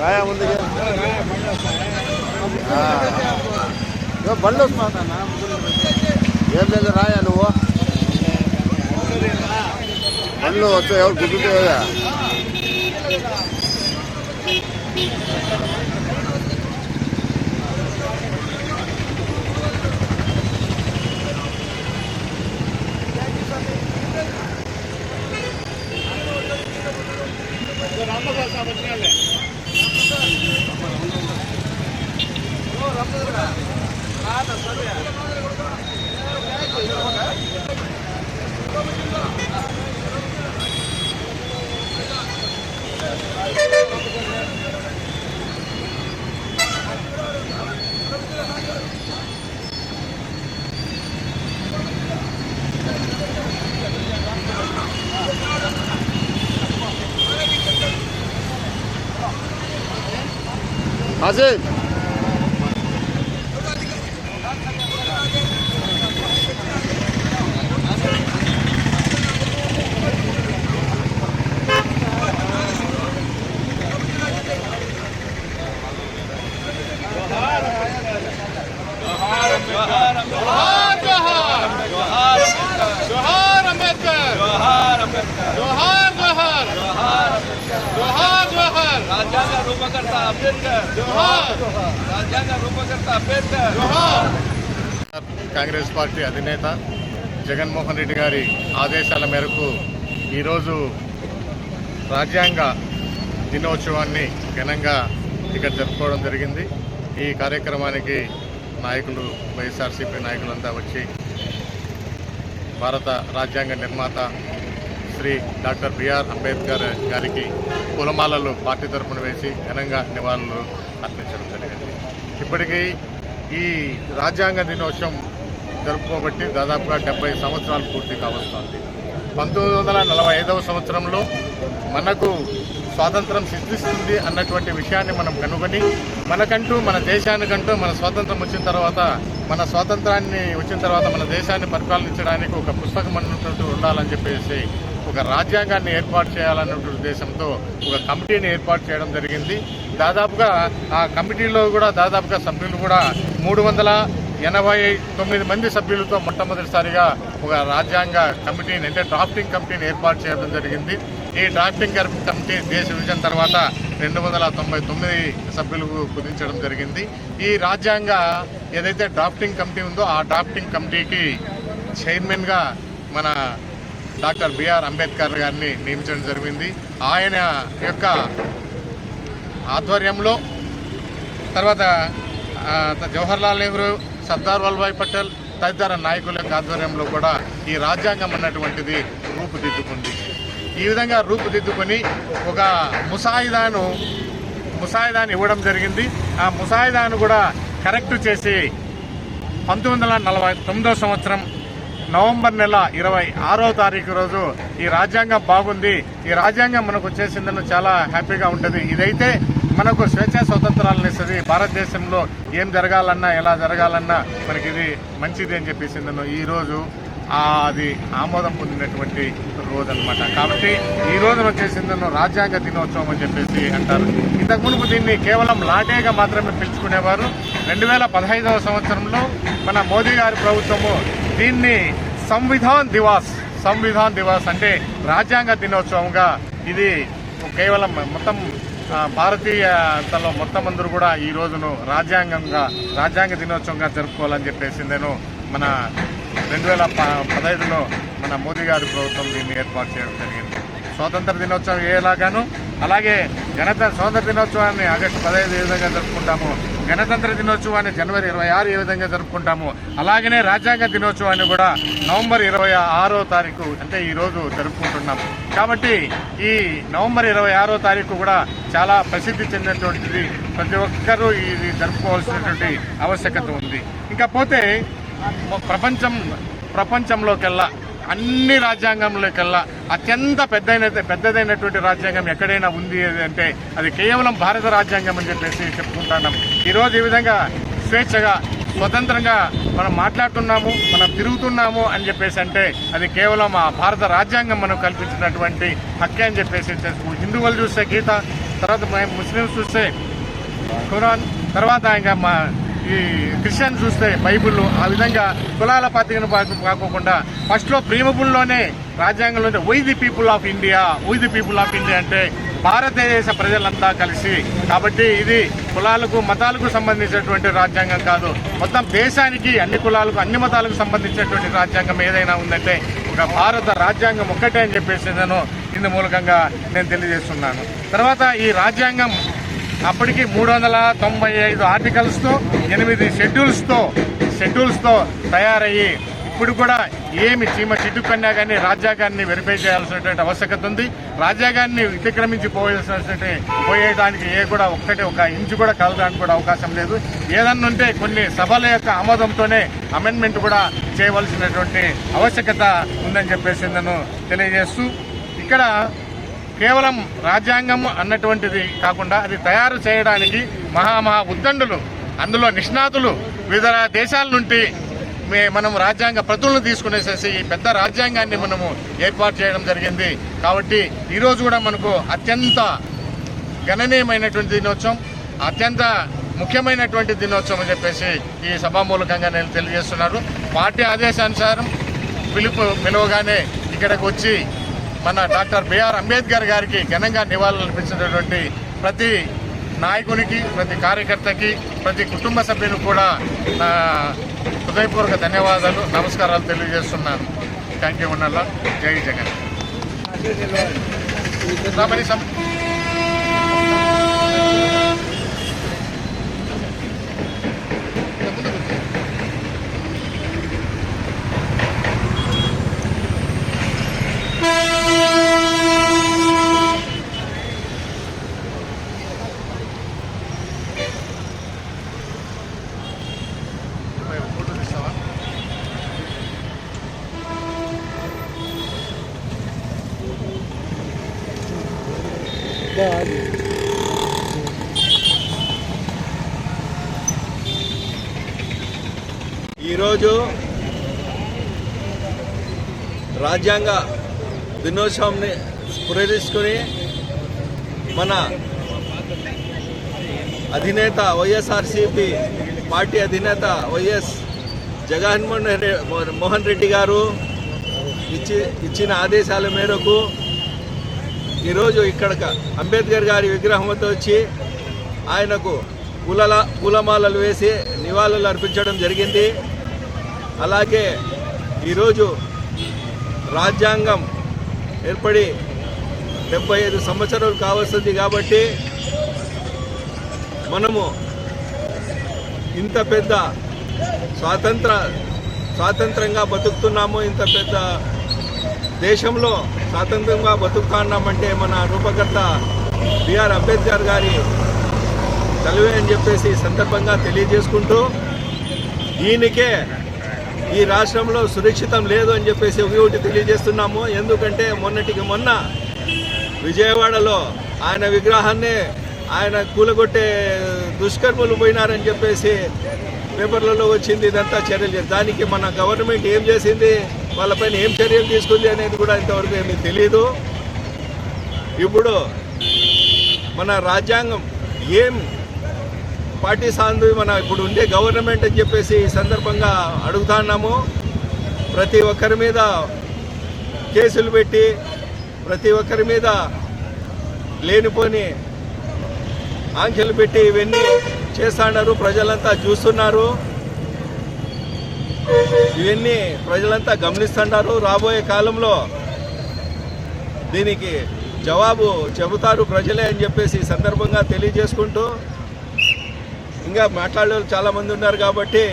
రాయా ముందుకి. బండ్లు వస్తున్నా ఏం లేదు రాయా నువ్వు. బండ్లు వచ్చాయి ఎవరు గుర్తుంటే Hazır. రూపకర్త అంబేద్కర్ కాంగ్రెస్ పార్టీ అధినేత జగన్మోహన్ రెడ్డి గారి ఆదేశాల మేరకు ఈరోజు రాజ్యాంగ దినోత్సవాన్ని ఘనంగా ఇక్కడ జరుపుకోవడం జరిగింది. ఈ కార్యక్రమానికి నాయకులు వైఎస్ఆర్సీపీ నాయకులంతా వచ్చి భారత రాజ్యాంగ నిర్మాత శ్రీ డాక్టర్ బిఆర్ అంబేద్కర్ గారికి పూలమాలలు పార్టీ తరఫున వేసి ఘనంగా నివాళులు అర్పించడం జరిగింది. ఇప్పటికీ ఈ రాజ్యాంగ దినోత్సవం జరుపుకోబట్టి దాదాపుగా డెబ్బై సంవత్సరాలు పూర్తి కావస్తుంది. పంతొమ్మిది వందల నలభై ఐదవ సంవత్సరంలో మనకు స్వాతంత్రం సిద్ధిస్తుంది అన్నటువంటి విషయాన్ని మనం కనుగొని మనకంటూ మన దేశానికంటూ మన స్వాతంత్రం వచ్చిన తర్వాత మన స్వాతంత్రాన్ని వచ్చిన తర్వాత మన దేశాన్ని పరిపాలించడానికి ఒక పుస్తకం అన్నటువంటి ఉండాలని చెప్పేసి ఒక రాజ్యాంగాన్ని ఏర్పాటు చేయాలన్నటువంటి ఉద్దేశంతో ఒక కమిటీని ఏర్పాటు చేయడం జరిగింది. దాదాపుగా ఆ కమిటీలో కూడా దాదాపుగా సభ్యులు కూడా మూడు వందల ఎనభై తొమ్మిది మంది సభ్యులతో మొట్టమొదటిసారిగా ఒక రాజ్యాంగ కమిటీని అంటే డ్రాఫ్టింగ్ కమిటీని ఏర్పాటు చేయడం జరిగింది. ఈ డ్రాఫ్టింగ్ కమిటీ దేశ విభజన తర్వాత రెండు వందల తొంభై తొమ్మిది సభ్యులకు కుదించడం జరిగింది. ఈ రాజ్యాంగ ఏదైతే డ్రాఫ్టింగ్ కమిటీ ఉందో ఆ డ్రాఫ్టింగ్ కమిటీకి చైర్మన్గా మన డాక్టర్ బిఆర్ అంబేద్కర్ గారిని నియమించడం జరిగింది. ఆయన యొక్క ఆధ్వర్యంలో తర్వాత జవహర్లాల్ నెహ్రూ సర్దార్ వల్లభాయ్ పటేల్ తదితర నాయకుల యొక్క ఆధ్వర్యంలో కూడా ఈ రాజ్యాంగం అన్నటువంటిది రూపుదిద్దుకుంది. ఈ విధంగా రూపుదిద్దుకొని ఒక ముసాయిదాను ముసాయిదాను ఇవ్వడం జరిగింది. ఆ ముసాయిదాను కూడా కరెక్ట్ చేసి పంతొమ్మిది వందల నలభై తొమ్మిదో సంవత్సరం నవంబర్ నెల ఇరవై ఆరో తారీఖు రోజు ఈ రాజ్యాంగం బాగుంది. ఈ రాజ్యాంగం మనకు వచ్చేసిందని చాలా హ్యాపీగా ఉంటుంది. ఇదైతే మనకు స్వేచ్ఛ స్వతంత్రాలను ఇస్తుంది. భారతదేశంలో ఏం జరగాలన్నా ఎలా జరగాలన్నా మనకి ఇది మంచిది అని చెప్పేసి ఈరోజు ఆ అది ఆమోదం పొందినటువంటి రోజు అనమాట కాబట్టి ఈ రోజున వచ్చేసిందను రాజ్యాంగ దినోత్సవం అని చెప్పేసి అంటారు. ఇంతకు మునుపు దీన్ని కేవలం లాటేగా మాత్రమే పిలుచుకునేవారు. రెండు వేల పదహైదవ సంవత్సరంలో మన మోదీ గారి ప్రభుత్వము దీన్ని సంవిధాన్ దివాస్ సంవిధాన్ దివాస్ అంటే రాజ్యాంగ దినోత్సవంగా ఇది కేవలం మొత్తం భారతీయ భారతీయతలో మొత్తం అందరూ కూడా ఈ రోజును రాజ్యాంగంగా రాజ్యాంగ దినోత్సవంగా జరుపుకోవాలని చెప్పేసి నేను మన రెండు వేల పదహైదులో మన మోదీ గారి ప్రభుత్వం దీన్ని ఏర్పాటు చేయడం జరిగింది. స్వాతంత్ర దినోత్సవం ఏలాగాను అలాగే గణతంత్ర స్వాతంత్ర దినోత్సవాన్ని ఆగస్టు పదహైదు ఏ విధంగా జరుపుకుంటాము గణతంత్ర దినోత్సవాన్ని జనవరి ఇరవై ఆరు ఏ విధంగా జరుపుకుంటాము అలాగనే రాజ్యాంగ దినోత్సవాన్ని కూడా నవంబర్ ఇరవై ఆరో తారీఖు అంటే ఈరోజు జరుపుకుంటున్నాము కాబట్టి ఈ నవంబర్ ఇరవై ఆరో తారీఖు కూడా చాలా ప్రసిద్ధి చెందినటువంటిది. ప్రతి ఒక్కరూ ఇది జరుపుకోవాల్సినటువంటి ఆవశ్యకత ఉంది. ఇంకా పోతే ప్రపంచం ప్రపంచంలోకెల్లా అన్ని రాజ్యాంగంలోకెల్లా అత్యంత పెద్దైన పెద్దదైనటువంటి రాజ్యాంగం ఎక్కడైనా ఉంది అంటే అది కేవలం భారత రాజ్యాంగం అని చెప్పేసి చెప్పుకుంటున్నాం ఈరోజు ఈ విధంగా స్వేచ్ఛగా స్వతంత్రంగా మనం మాట్లాడుతున్నాము మనం తిరుగుతున్నాము అని చెప్పేసి అంటే అది కేవలం ఆ భారత రాజ్యాంగం మనం కల్పించినటువంటి హక్కే అని చెప్పేసి హిందువులు చూస్తే గీత తర్వాత మ- ముస్లిమ్స్ చూస్తే ఖురాన్ తర్వాత ఇంకా మా ఈ క్రిస్టియన్ చూస్తే బైబిల్ ఆ విధంగా కులాల పాతికను కాకోకుండా ఫస్ట్లో ప్రేమబుల్లోనే రాజ్యాంగంలో we the people of India we the people of India అంటే భారతదేశ ప్రజలంతా కలిసి కాబట్టి ఇది కులాలకు మతాలకు సంబంధించినటువంటి రాజ్యాంగం కాదు. మొత్తం దేశానికి అన్ని కులాలకు అన్ని మతాలకు సంబంధించినటువంటి రాజ్యాంగం ఏదైనా ఉందంటే ఒక భారత రాజ్యాంగం ఒక్కటే అని చెప్పేసి నేను ఇందు మూలకంగా నేను తెలియజేస్తున్నాను. తర్వాత ఈ రాజ్యాంగం అప్పటికి మూడు వందల తొంభై ఐదు ఆర్టికల్స్తో ఎనిమిది షెడ్యూల్స్తో షెడ్యూల్స్తో తయారయ్యి ఇప్పుడు కూడా ఏమి చీమ చిట్టుకన్నా కానీ రాజ్యాంగాన్ని వెరిఫై చేయాల్సినటువంటి ఆవశ్యకత ఉంది. రాజ్యాంగాన్ని అతిక్రమించి పోయాల్సినటువంటి పోయేదానికి ఏ కూడా ఒక్కటే ఒక ఇంచు కూడా కలగడానికి కూడా అవకాశం లేదు. ఏదన్నా ఉంటే కొన్ని సభల యొక్క ఆమోదంతోనే అమెండ్మెంట్ కూడా చేయవలసినటువంటి ఆవశ్యకత ఉందని చెప్పేసి నన్ను తెలియజేస్తూ ఇక్కడ కేవలం రాజ్యాంగం అన్నటువంటిది కాకుండా అది తయారు చేయడానికి మహామహా ఉద్దండులు అందులో నిష్ణాతులు వివిధ దేశాల నుండి మనం రాజ్యాంగ ప్రతులను తీసుకునేసేసి ఈ పెద్ద రాజ్యాంగాన్ని మనము ఏర్పాటు చేయడం జరిగింది. కాబట్టి ఈరోజు కూడా మనకు అత్యంత గణనీయమైనటువంటి దినోత్సవం అత్యంత ముఖ్యమైనటువంటి దినోత్సవం అని చెప్పేసి ఈ సభామూలకంగా నేను తెలియజేస్తున్నారు. పార్టీ ఆదేశానుసారం పిలుపు పిలువగానే ఇక్కడికి వచ్చి మన డాక్టర్ బిఆర్ అంబేద్కర్ గారికి ఘనంగా నివాళులర్పించినటువంటి ప్రతి నాయకునికి ప్రతి కార్యకర్తకి ప్రతి కుటుంబ సభ్యునికి కూడా హృదయపూర్వక ధన్యవాదాలు నమస్కారాలు తెలియజేస్తున్నాను. థ్యాంక్ యూ ఉన్నల్లా జై జగన్. ఈరోజు రాజ్యాంగ దినోత్సవంని స్ఫురించుకుని మన అధినేత వైఎస్ఆర్సిపి పార్టీ అధినేత వైఎస్ జగన్మోహన్ రెడ్డి మోహన్ రెడ్డి గారు ఇచ్చి ఇచ్చిన ఆదేశాల మేరకు ఈరోజు ఇక్కడ అంబేద్కర్ గారి విగ్రహం వద్ద వచ్చి ఆయనకు పూలల పూలమాలలు వేసి నివాళులు అర్పించడం జరిగింది. అలాగే ఈరోజు రాజ్యాంగం ఏర్పడి డెబ్బై ఐదు సంవత్సరాలు కావస్తుంది కాబట్టి మనము ఇంత పెద్ద స్వాతంత్ర స్వాతంత్రంగా బతుకుతున్నాము ఇంత పెద్ద దేశంలో స్వాతంత్రంగా బతుకుతున్నామంటే మన రూపకర్త బిఆర్ అంబేద్కర్ గారి చదివే అని చెప్పేసి సందర్భంగా తెలియజేసుకుంటూ ఈయనకే ఈ రాష్ట్రంలో సురక్షితం లేదు అని చెప్పేసి ఒకటి తెలియజేస్తున్నాము. ఎందుకంటే మొన్నటికి మొన్న విజయవాడలో ఆయన విగ్రహాన్ని ఆయన కూలగొట్టే దుష్కర్మలు పోయినారని చెప్పేసి పేపర్లలో వచ్చింది. ఇదంతా చర్యలు దానికి మన గవర్నమెంట్ ఏం చేసింది? వాళ్ళపైన ఏం చర్యలు తీసుకుంది అనేది కూడా ఇంతవరకు ఏమీ తెలియదు ఇప్పుడు మన రాజ్యాంగం ఏం పార్టీ సాందు మన ఇప్పుడు ఉండే గవర్నమెంట్ అని చెప్పేసి ఈ సందర్భంగా అడుగుతున్నాము ప్రతి ఒక్కరి మీద కేసులు పెట్టి ప్రతి ఒక్కరి మీద లేనిపోని ఆంక్షలు పెట్టి ఇవన్నీ చేస్తున్నారు ప్రజలంతా చూస్తున్నారు. ఇవన్నీ ప్రజలంతా గమనిస్తున్నారు రాబోయే కాలంలో దీనికి జవాబు చెబుతారు ప్రజలే అని చెప్పేసి సందర్భంగా తెలియజేసుకుంటూ ఇంకా మాట్లాడే వాళ్ళు చాలా మంది ఉన్నారు కాబట్టి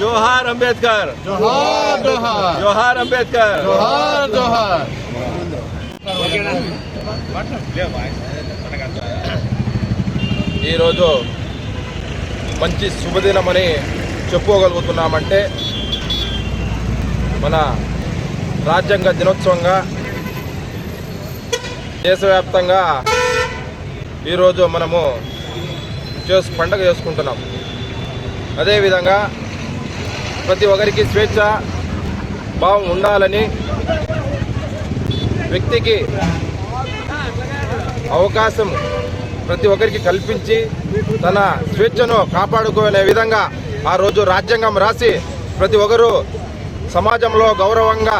జోహార్ అంబేద్కర్. జోహార్ జోహార్. జోహార్ అంబేద్కర్. జోహార్ జోహార్. ఈరోజు మంచి శుభదినమని చెప్పుకోగలుగుతున్నామంటే మన రాజ్యాంగ దినోత్సవంగా దేశవ్యాప్తంగా ఈరోజు మనము చేసు పండగ చేసుకుంటున్నాం. అదేవిధంగా ప్రతి ఒక్కరికి స్వేచ్ఛ భావం ఉండాలని వ్యక్తికి అవకాశం ప్రతి ఒక్కరికి కల్పించి తన స్వేచ్ఛను కాపాడుకునే విధంగా ఆ రోజు రాజ్యాంగం రాసి ప్రతి ఒక్కరూ సమాజంలో గౌరవంగా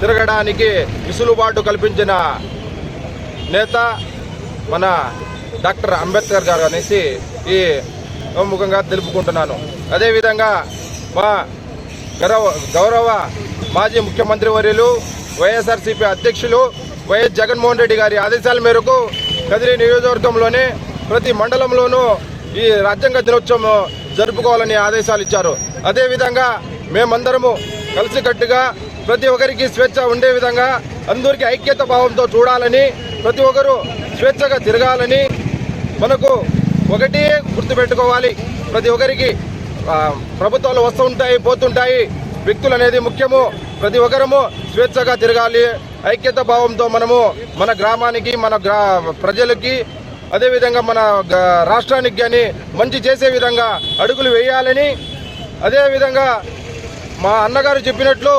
తిరగడానికి విసులుబాటు కల్పించిన నేత మన డాక్టర్ అంబేద్కర్ గారు అనేసి ఈ ముఖంగా తెలుపుకుంటున్నాను. అదేవిధంగా మా గౌరవ గౌరవ మాజీ ముఖ్యమంత్రి వర్యులు వైఎస్ఆర్సీపీ అధ్యక్షులు వైఎస్ జగన్మోహన్ రెడ్డి గారి ఆదేశాల మేరకు కదిరి నియోజకవర్గంలోనే ప్రతి మండలంలోనూ ఈ రాజ్యాంగ దినోత్సవం జరుపుకోవాలని ఆదేశాలు ఇచ్చారు. అదేవిధంగా మేమందరము కలిసికట్టుగా ప్రతి ఒక్కరికి స్వేచ్ఛ ఉండే విధంగా అందరికీ ఐక్యత భావంతో చూడాలని ప్రతి ఒక్కరూ స్వేచ్ఛగా తిరగాలని మనకు ఒకటి గుర్తుపెట్టుకోవాలి. ప్రతి ఒక్కరికి ప్రభుత్వాలు వస్తూ ఉంటాయి పోతుంటాయి. వ్యక్తులు అనేది ముఖ్యము. ప్రతి ఒక్కరము స్వేచ్ఛగా తిరగాలి. ఐక్యత భావంతో మనము మన గ్రామానికి మన గ్రా ప్రజలకి అదేవిధంగా మన రాష్ట్రానికి కానీ మంచి చేసే విధంగా అడుగులు వేయాలని అదేవిధంగా మా అన్నగారు చెప్పినట్లు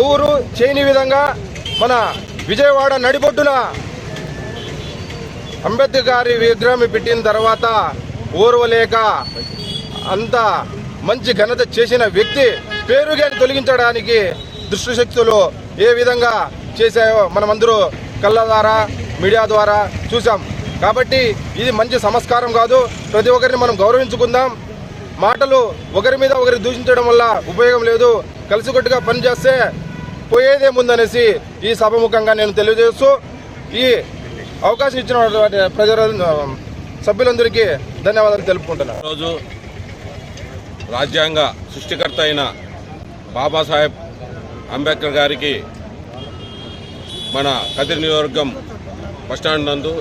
ఎవరు చేయని విధంగా మన విజయవాడ నడిబొడ్డున అంబేద్కర్ గారి విగ్రహం పెట్టిన తర్వాత ఓర్వలేక అంత మంచి ఘనత చేసిన వ్యక్తి పేరుగాని తొలగించడానికి దుష్టశక్తులు ఏ విధంగా చేశాయో మనమందరూ కళ్ళ ద్వారా మీడియా ద్వారా చూసాం కాబట్టి ఇది మంచి సంస్కారం కాదు. ప్రతి ఒక్కరిని మనం గౌరవించుకుందాం. మాటలు ఒకరి మీద ఒకరి దూషించడం వల్ల ఉపయోగం లేదు. కలిసికట్టుగా పనిచేస్తే పోయేదేముందనేసి ఈ సభముఖంగా నేను తెలియజేస్తూ ఈ అవకాశం ఇచ్చిన ప్రజల సభ్యులందరికీ ధన్యవాదాలు తెలుపుకుంటున్నాను. రోజు రాజ్యాంగ సృష్టికర్త అయిన బాబాసాహెబ్ అంబేద్కర్ గారికి మన కదిరి నియోజకవర్గం బస్టాండ్ నందు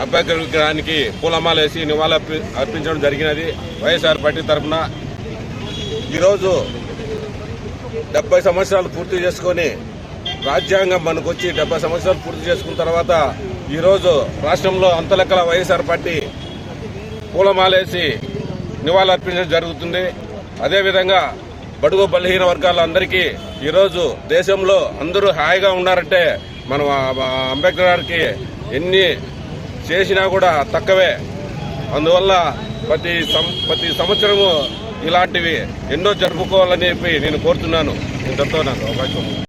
అంబేద్కర్ విగ్రహానికి పూలమాలేసి నివాళులు అర్పి- అర్పించడం జరిగినది. వైఎస్ఆర్ పార్టీ తరఫున ఈరోజు డెబ్బై సంవత్సరాలు పూర్తి చేసుకొని రాజ్యాంగం మనకు వచ్చి డెబ్బై సంవత్సరాలు పూర్తి చేసుకున్న తర్వాత ఈరోజు రాష్ట్రంలో అంతలెక్కల వైఎస్ఆర్ పార్టీ పూలమాలేసి నివాళులర్పించడం జరుగుతుంది. అదేవిధంగా బడుగు బలహీన వర్గాలందరికీ ఈరోజు దేశంలో అందరూ హాయిగా ఉన్నారంటే మనం అంబేద్కర్ గారికి ఎన్ని చేసినా కూడా తక్కువే. అందువల్ల ప్రతి సం- ప్రతి సంవత్సరము ఇలాంటివి ఎన్నో జరుపుకోవాలని చెప్పి నేను కోరుతున్నాను. ఇంతతో నాకు అవకాశం